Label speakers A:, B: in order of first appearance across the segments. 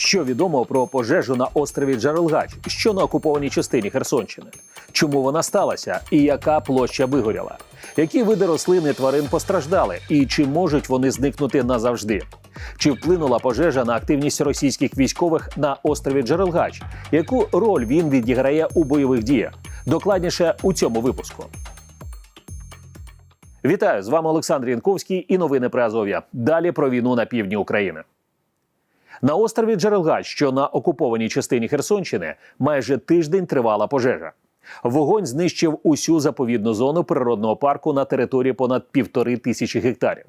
A: Що відомо про пожежу на острові Джарелгач, що на окупованій частині Херсонщини? Чому вона сталася і яка площа вигоріла? Які види рослин і тварин постраждали, і чи можуть вони зникнути назавжди? Чи вплинула пожежа на активність російських військових на острові Джерелгач? Яку роль він відіграє у бойових діях? Докладніше у цьому випуску. Вітаю з вами Олександр Янковський і новини про Азов'я. Далі про війну на півдні України. На острові Джерелга, що на окупованій частині Херсонщини, майже тиждень тривала пожежа. Вогонь знищив усю заповідну зону природного парку на території понад півтори тисячі гектарів.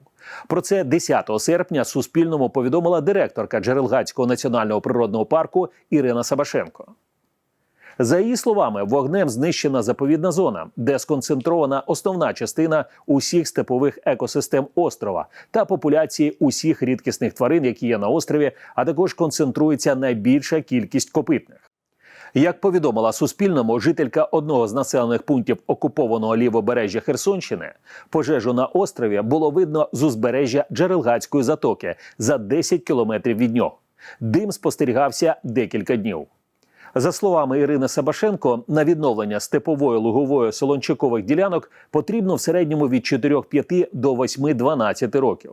A: Про це 10 серпня Суспільному повідомила директорка Джерелгацького національного природного парку Ірина Сабашенко. За її словами, вогнем знищена заповідна зона, де сконцентрована основна частина усіх степових екосистем острова та популяції усіх рідкісних тварин, які є на острові, а також концентрується найбільша кількість копитних. Як повідомила Суспільному, жителька одного з населених пунктів окупованого лівобережжя Херсонщини, пожежу на острові було видно з узбережжя Джерелгацької затоки за 10 кілометрів від нього. Дим спостерігався декілька днів. За словами Ірини Сабашенко, на відновлення степової лугової солончакових ділянок потрібно в середньому від 4-5 до 8-12 років.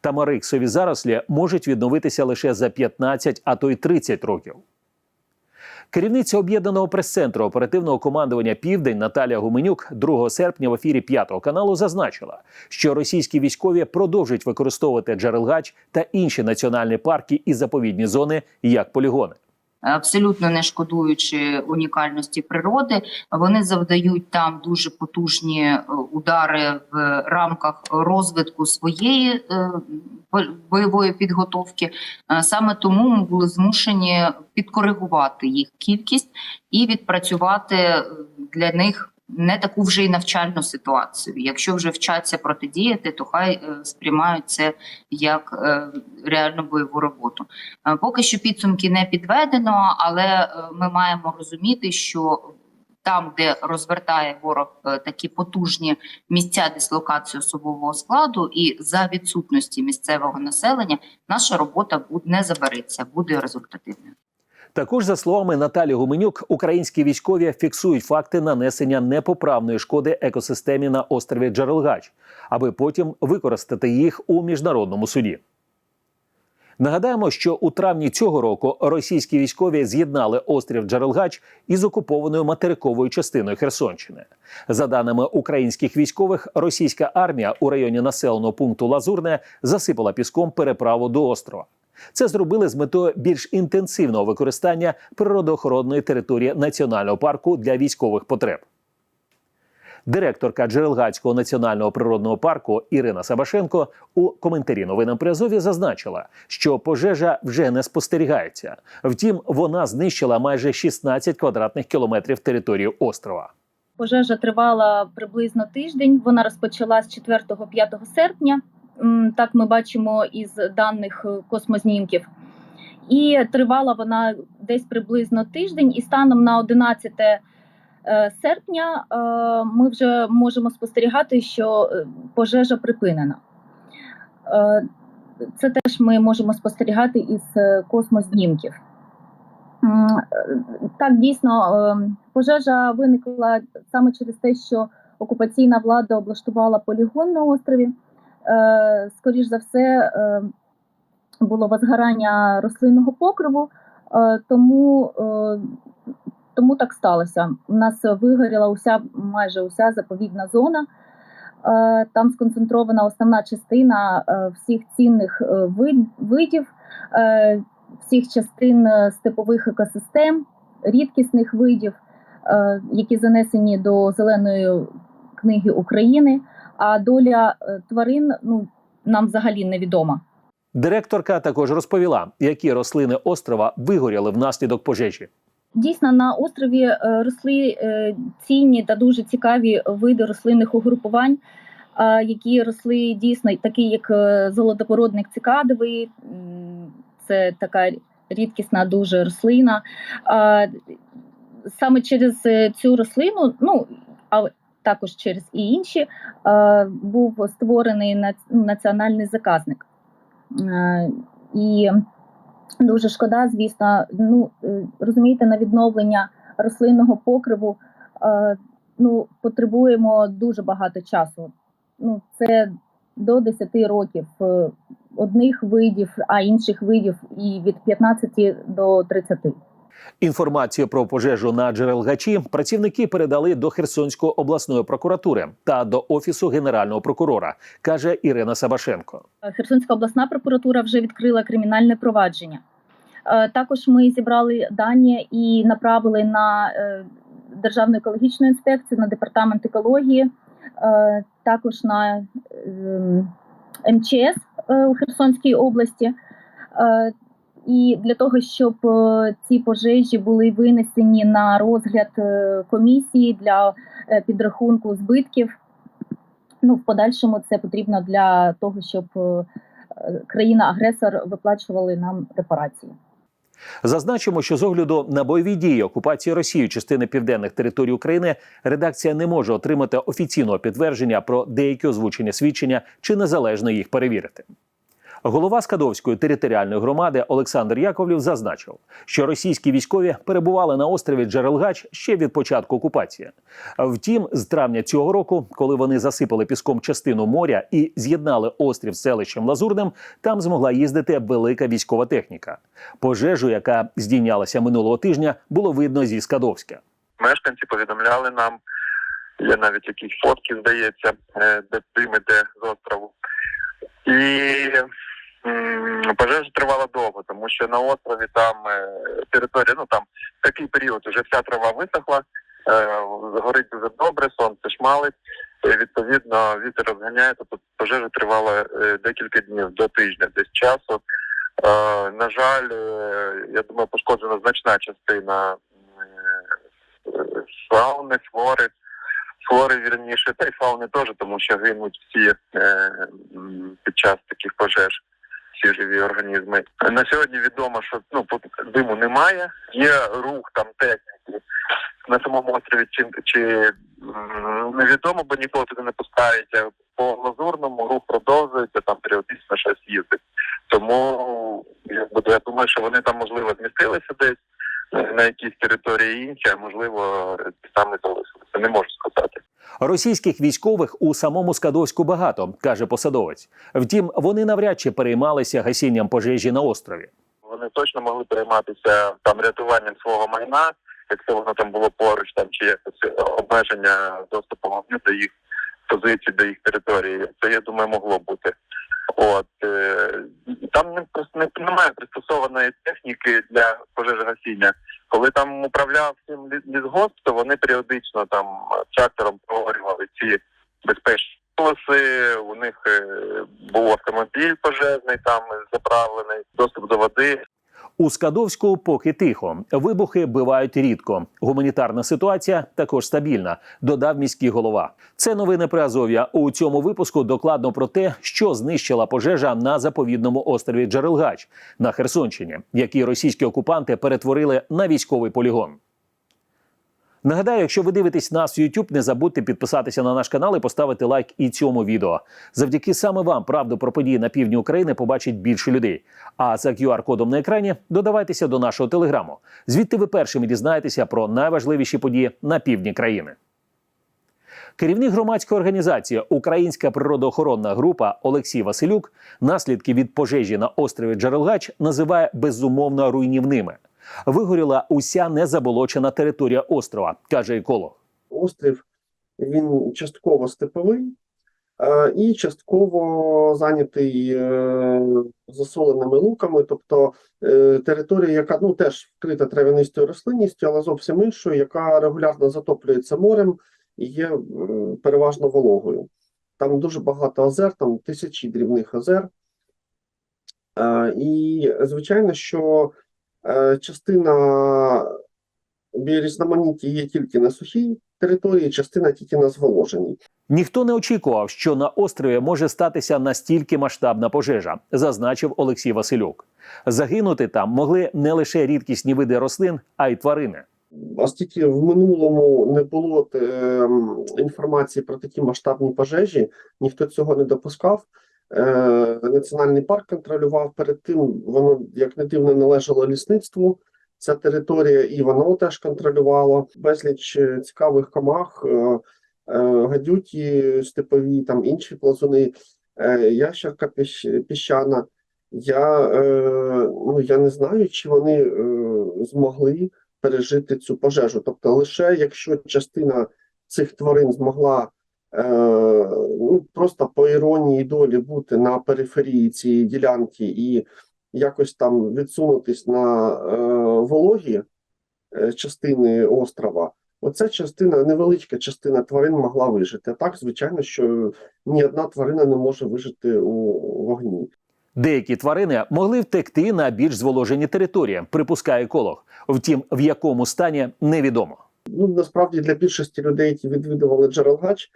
A: Тамариксові зарослі можуть відновитися лише за 15, а то й 30 років. Керівниця об'єднаного прес-центру оперативного командування Південь Наталія Гуменюк 2 серпня в ефірі п'ятого каналу зазначила, що російські військові продовжують використовувати Джерелгач та інші національні парки і заповідні зони як полігони.
B: Абсолютно не шкодуючи унікальності природи, вони завдають там дуже потужні е, удари в рамках розвитку своєї е, бойової підготовки. Е, Саме тому ми були змушені підкоригувати їх кількість і відпрацювати для них. Не таку вже й навчальну ситуацію. Якщо вже вчаться протидіяти, то хай е, сприймають це як е, реальну бойову роботу. Е, Поки що підсумки не підведено, але ми маємо розуміти, що там, де розвертає ворог такі потужні місця дислокації особового складу, і за відсутності місцевого населення, наша робота не забереться, буде результативною.
A: Також, за словами Наталі Гуменюк, українські військові фіксують факти нанесення непоправної шкоди екосистемі на острові Джерелгач, аби потім використати їх у міжнародному суді. Нагадаємо, що у травні цього року російські військові з'єднали острів Джерелгач із окупованою материковою частиною Херсонщини. За даними українських військових, російська армія у районі населеного пункту Лазурне засипала піском переправу до острова. Це зробили з метою більш інтенсивного використання природоохоронної території національного парку для військових потреб. Директорка Джерелгацького національного природного парку Ірина Сабашенко у коментарі новинам при Азові зазначила, що пожежа вже не спостерігається. Втім, вона знищила майже 16 квадратних кілометрів території острова.
C: Пожежа тривала приблизно тиждень. Вона розпочалась 4-5 серпня. Так ми бачимо із даних е, космознімків. І тривала вона десь приблизно тиждень. І станом на 11 е, серпня е, ми вже можемо спостерігати, що пожежа припинена. Це теж ми можемо спостерігати із космознімків. Так, дійсно, пожежа виникла саме через те, що окупаційна влада облаштувала полігон на острові. Е, Скоріш за все, е, було возгорання рослинного покриву, е, тому, тому так сталося. У нас вигоріла уся майже уся заповідна зона. Там сконцентрована основна частина всіх цінних видів, всіх частин степових екосистем, рідкісних видів, які занесені до зеленої книги України. А доля е, тварин ну нам взагалі невідома.
A: Директорка також розповіла, які рослини острова вигоріли внаслідок пожежі.
C: Дійсно, на острові е, росли е, цінні та дуже цікаві види рослинних угрупувань, які росли дійсно такі, як золотопородник цикадовий, це така рідкісна дуже рослина. Саме через цю рослину, ну а також через і інші, е, був створений нац- національний заказник. Е, І Дуже шкода, звісно. Ну е, розумієте, на відновлення рослинного покриву ну, потребуємо дуже багато часу. Ну, це до 10 років одних видів, а інших видів і від 15 до 30.
A: Інформацію про пожежу на Джерелгачі працівники передали до Херсонської обласної прокуратури та до офісу генерального прокурора, каже Ірина Сабашенко.
C: Херсонська обласна прокуратура вже відкрила кримінальне провадження. Е, Також ми зібрали дані і направили на е, Державну екологічну інспекцію, на департамент екології, е, також на ем, МЧС у Херсонській області. І для того, щоб е, ці пожежі були винесені на розгляд е, комісії для е, підрахунку збитків. Ну, в подальшому це потрібно для того, щоб країна-агресор виплачували нам репарації.
A: Зазначимо, що з огляду на бойові дії окупації Росією частини південних територій України редакція не може отримати офіційного підтвердження про деякі озвучені свідчення чи незалежно їх перевірити. Голова Скадовської територіальної громади Олександр Яковлів зазначив, що російські військові перебували на острові Джерелгач ще від початку окупації. Втім, з травня цього року, коли вони засипали піском частину моря і з'єднали острів з селищем Лазурним, там змогла їздити велика військова техніка. Пожежу, яка здійнялася минулого тижня, було видно зі Скадовська.
D: мешканці повідомляли нам, є навіть якісь фотки, здається, е, де дим іде з острову. І пожежа тривала довго, тому що на острові там е, територія, ну там такий період, вже вся трава висохла, е, горить дуже добре, сонце шмалить. Відповідно, вітер розганяє, тобто пожежа тривала е, декілька днів до тижня десь часу. На жаль, я думаю, пошкоджена значна частина фауни, флори, флори вірніше, та й фауни теж, тому що гинуть всі під час таких пожеж. Всі живі організми. На сьогодні відомо, що ну диму немає. Є рух там техніки на самому острові, чи, чи невідомо, бо нікого туди не пускають. А По лазурному рух продовжується, там періодично щось їздить. Тому я думаю, що вони там можливо змістилися десь е, на якійсь території інші, а можливо там не залишилися. Не можу сказати.
A: Російських військових у самому Скадовську багато, каже посадовець. Втім, вони навряд чи переймалися гасінням пожежі на острові.
D: Вони точно могли перейматися там рятуванням свого майна, якщо воно там було поруч, там чи якось обмеження доступу вогню до їх позицій, до їх території. Це я думаю, могло бути. От е, там не, немає пристосованої техніки для пожежогасіння. Коли там управляв цим лі- лісгосп, то вони періодично там трактором проговорювали ці безпечні полоси. У них е, був автомобіль пожежний, там заправлений, доступ до води.
A: У Скадовську поки тихо. Вибухи бивають рідко. Гуманітарна ситуація також стабільна, додав міський голова. Це новини про Азов'я. У цьому випуску докладно про те, що знищила пожежа на заповідному острові Джерелгач на Херсонщині, який російські окупанти перетворили на військовий полігон. Нагадаю, якщо ви дивитесь нас в YouTube, не забудьте підписатися на наш канал і поставити лайк і цьому відео. Завдяки саме вам правду про події на півдні України побачить більше людей. А за QR-кодом на екрані додавайтеся до нашого телеграму. Звідти ви першими дізнаєтеся про найважливіші події на півдні країни. Керівник громадської організації Українська природоохоронна група Олексій Василюк наслідки від пожежі на острові Джерелгач називає безумовно руйнівними. Вигоріла уся незаболочена територія острова, каже еколог.
E: острів він частково степовий е, і частково зайнятий е, засоленими луками, тобто е, територія, яка ну теж вкрита травянистою рослинністю, але зовсім іншою, яка регулярно затоплюється морем і є переважно вологою. Там дуже багато озер, там тисячі дрібних озер. І звичайно, що частина біорізноманіття є тільки на сухій території, частина тільки на зволоженій.
A: Ніхто не очікував, що на острові може статися настільки масштабна пожежа, зазначив Олексій Василюк. Загинути там могли не лише рідкісні види рослин, а й тварини.
E: Оскільки в минулому не було ем, інформації про такі масштабні пожежі, ніхто цього не допускав. Е, національний парк контролював. Перед тим воно, як не дивно, належало лісництву. Ця територія, і воно теж контролювало безліч е, цікавих комах, е, гадюті, степові, там інші плазуни, ящерка піщана. Я, ну, я не знаю, чи вони змогли пережити цю пожежу. Тобто, лише якщо частина цих тварин змогла ну, просто по іронії долі бути на периферії цієї ділянки і якось там відсунутись на е, вологі е, частини острова. Оця частина, невеличка частина тварин могла вижити. Так, звичайно, що ні одна тварина не може вижити у вогні.
A: Деякі тварини могли втекти на більш зволожені території, припускає еколог. Втім, в якому стані невідомо.
E: Ну, насправді для більшості людей, які відвідували Джерелгач, е,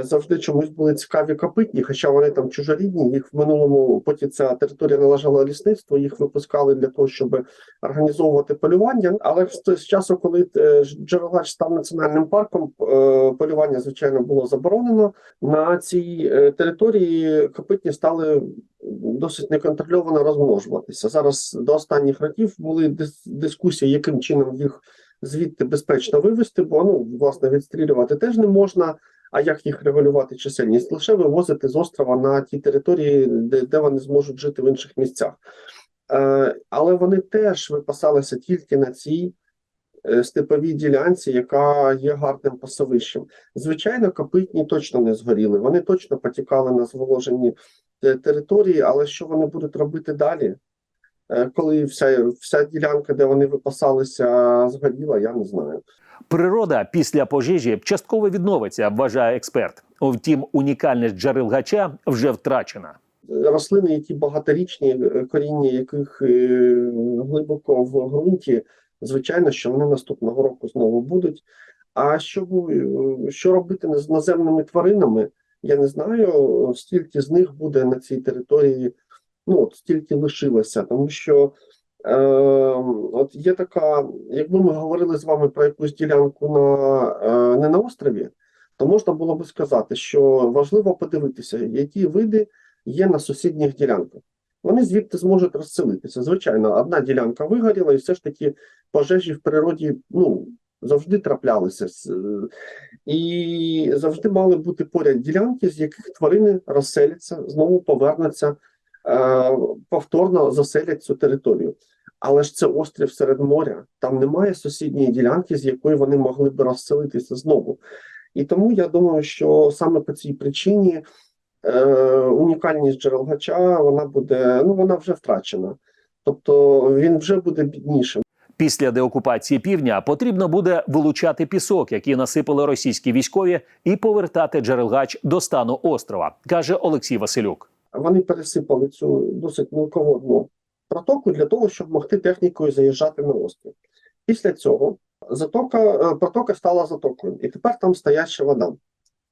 E: завжди чомусь були цікаві копитні, хоча вони там чужорідні. Їх в минулому поті ця територія належала лісництву, їх випускали для того, щоб організовувати полювання. Але з часу, коли е, Джерелгач став національним парком, е, полювання звичайно було заборонено. На цій е, території копитні стали досить неконтрольовано розмножуватися. Зараз до останніх років були дис- дискусії, яким чином їх звідти безпечно вивезти, бо ну власне відстрілювати теж не можна. А як їх регулювати чисельність? Лише вивозити з острова на ті території, де, де вони зможуть жити в інших місцях. Е, але вони теж випасалися тільки на цій е, степовій ділянці, яка є гарним пасовищем. Звичайно, копитні точно не згоріли. Вони точно потікали на зволожені е, території, але що вони будуть робити далі? Е, Коли вся, вся ділянка, де вони випасалися, згоріла, я не знаю.
A: Природа після пожежі частково відновиться, вважає експерт. Втім, унікальність джерелгача вже втрачена.
E: рослини, які багаторічні, коріння яких е, глибоко в ґрунті, звичайно, що вони наступного року знову будуть. А що, е, що робити з наземними тваринами, я не знаю. Стільки з них буде на цій території, ну от стільки лишилося, тому що. Е, от є така, якби ми говорили з вами про якусь ділянку на е, не на острові, то можна було би сказати, що важливо подивитися, які види є на сусідніх ділянках. Вони звідти зможуть розселитися. Звичайно, одна ділянка вигоріла, і все ж таки пожежі в природі ну, завжди траплялися. Е, І завжди мали бути поряд ділянки, з яких тварини розселяться, знову повернуться, повторно заселять цю територію. Але ж це острів серед моря, там немає сусідньої ділянки, з якої вони могли б розселитися знову. І тому я думаю, що саме по цій причині е, унікальність джерелгача вона буде, ну вона вже втрачена. Тобто він вже буде біднішим.
A: Після деокупації півдня потрібно буде вилучати пісок, який насипали російські військові, і повертати джерелгач до стану острова, каже Олексій Василюк.
E: Вони пересипали цю досить мілководну протоку для того, щоб могти технікою заїжджати на острів. Після цього затока, е, протока стала затокою, і тепер там стояча вода,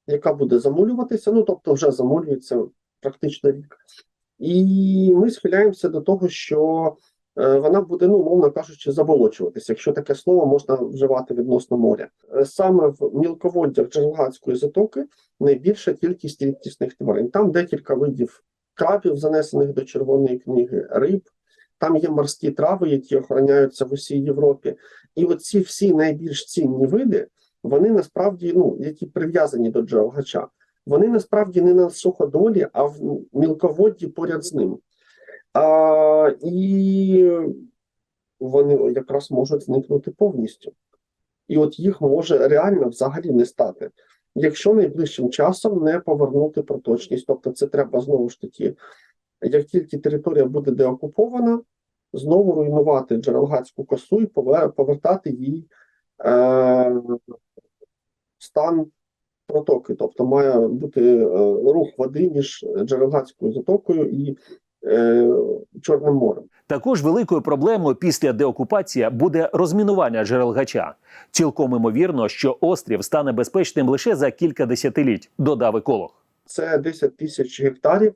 E: яка буде замулюватися, ну тобто вже замулюється практично рік. І ми схиляємося до того, що е, вона буде, ну, мовно кажучи, заболочуватися, якщо таке слово можна вживати відносно моря. Е, Саме в мілководдях Джерелгацької затоки найбільша кількість рідкісних тварин. Там декілька видів крабів, занесених до червоної книги, риб. Там є морські трави, які охороняються в усій Європі. І оці всі найбільш цінні види, вони насправді, ну, які прив'язані до джерелгача, вони насправді не на суходолі, а в мілководді поряд з ним. А, і вони якраз можуть зникнути повністю. І от їх може реально взагалі не стати, якщо найближчим часом не повернути проточність. Тобто, це треба знову ж таки, як тільки територія буде деокупована, знову руйнувати Джерелгацьку косу і повертати їй е, стан протоки. Тобто має бути е, рух води між Джерелгацькою затокою і е, Чорним морем.
A: Також великою проблемою після деокупації буде розмінування джерелгача. Цілком імовірно, що острів стане безпечним лише за кілька десятиліть, додав еколог.
E: це 10 тисяч гектарів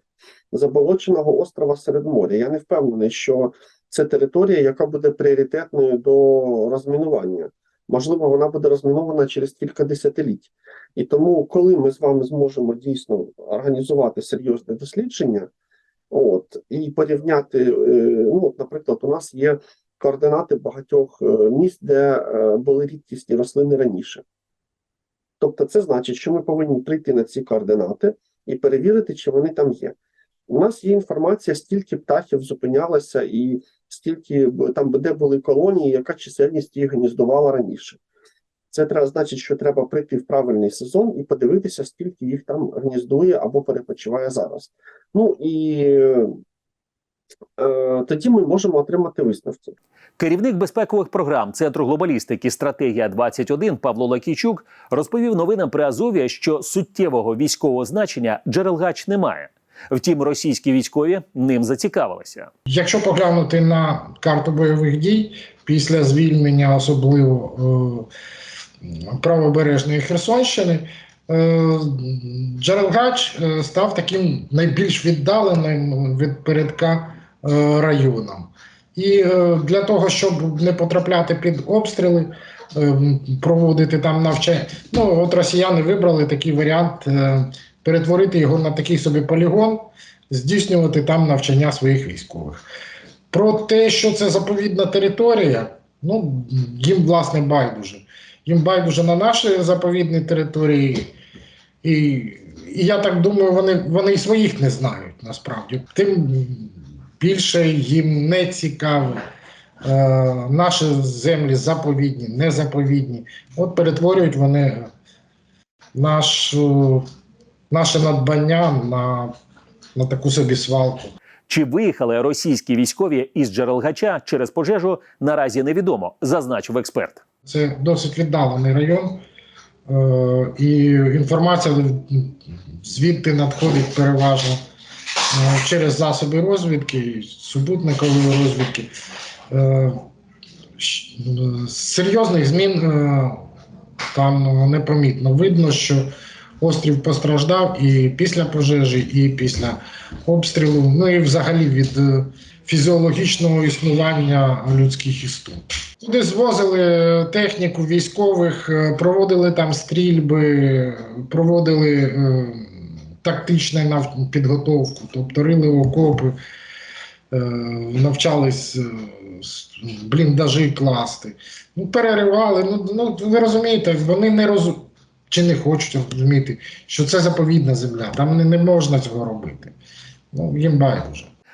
E: заболоченого острова серед моря. Я не впевнений, що це територія, яка буде пріоритетною до розмінування. можливо, вона буде розмінована через кілька десятиліть. І тому, коли ми з вами зможемо дійсно організувати серйозне дослідження, от і порівняти, е, ну, от, наприклад, у нас є координати багатьох е, міст, де е, були рідкісні рослини раніше. Тобто, це значить, що ми повинні прийти на ці координати і перевірити, чи вони там є. У нас є інформація, стільки птахів зупинялося, і стільки там, де були колонії, яка чисельність їх гніздувала раніше. Це треба значить, що треба прийти в правильний сезон і подивитися, скільки їх там гніздує або перепочиває зараз. Ну і е, тоді ми можемо отримати висновки.
A: Керівник безпекових програм Центру глобалістики Стратегія 21 Павло Лакійчук розповів новинам при Азові, що суттєвого військового значення Джерелгач немає. Втім, російські військові ним зацікавилися.
F: Якщо поглянути на карту бойових дій після звільнення, особливо е, правобережної Херсонщини, е, Джерелгач е, став таким найбільш віддаленим від передка е, районом. І для того, щоб не потрапляти під обстріли, проводити там навчання. Ну, от росіяни вибрали такий варіант перетворити його на такий собі полігон, здійснювати там навчання своїх військових. Про те, що це заповідна територія, ну їм власне байдуже. Їм байдуже на наші заповідні території, і, і я так думаю, вони, вони і своїх не знають насправді. Тим більше їм не цікаво. Е, наші землі заповідні, незаповідні. От перетворюють вони нашу, наше надбання на, на таку собі свалку.
A: Чи виїхали російські військові із Джерелгача через пожежу, наразі невідомо, зазначив експерт.
F: Це досить віддалений район, е, і інформація звідти надходить переважно е, через засоби розвідки, супутникової розвідки. Е, Серйозних змін там непомітно. Видно, що острів постраждав і після пожежі, і після обстрілу, ну і взагалі від фізіологічного існування людських істот. Туди звозили техніку військових, е, проводили там стрільби, проводили е, тактичну нав- підготовку, тобто рили окопи, е, навчались е, бліндажі класти. Ну, переривали. Ну, ну, ви розумієте, вони не роз... чи не хочуть розуміти, що це заповідна земля, там не, не можна цього робити. Ну, їм байдуже.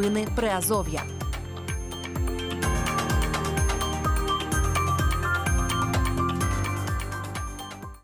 G: Новини Приазов'я.